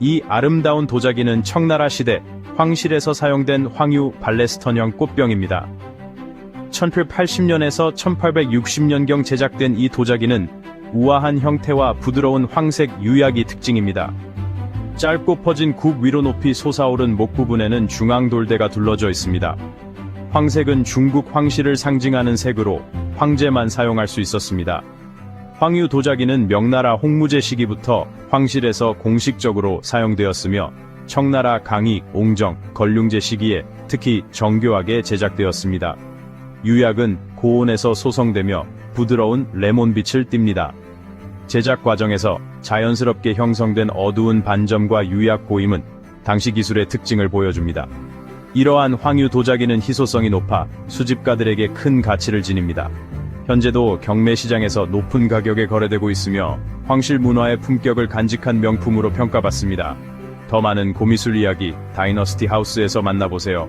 이 아름다운 도자기는 청나라 시대 황실에서 사용된 황유 발레스턴형 꽃병입니다. 1880년에서 1860년경 제작된 이 도자기는 우아한 형태와 부드러운 황색 유약이 특징입니다. 짧고 퍼진 굽 위로 높이 솟아오른 목 부분에는 중앙 돌대가 둘러져 있습니다. 황색은 중국 황실을 상징하는 색으로 황제만 사용할 수 있었습니다. 황유 도자기는 명나라 홍무제 시기부터 황실에서 공식적으로 사용되었으며 청나라 강희, 옹정, 걸륭제 시기에 특히 정교하게 제작되었습니다. 유약은 고온에서 소성되며 부드러운 레몬빛을 띱니다. 제작 과정에서 자연스럽게 형성된 어두운 반점과 유약 고임은 당시 기술의 특징을 보여줍니다. 이러한 황유 도자기는 희소성이 높아 수집가들에게 큰 가치를 지닙니다. 현재도 경매 시장에서 높은 가격에 거래되고 있으며 황실 문화의 품격을 간직한 명품으로 평가받습니다. 더 많은 고미술 이야기 다이너스티 하우스에서 만나보세요.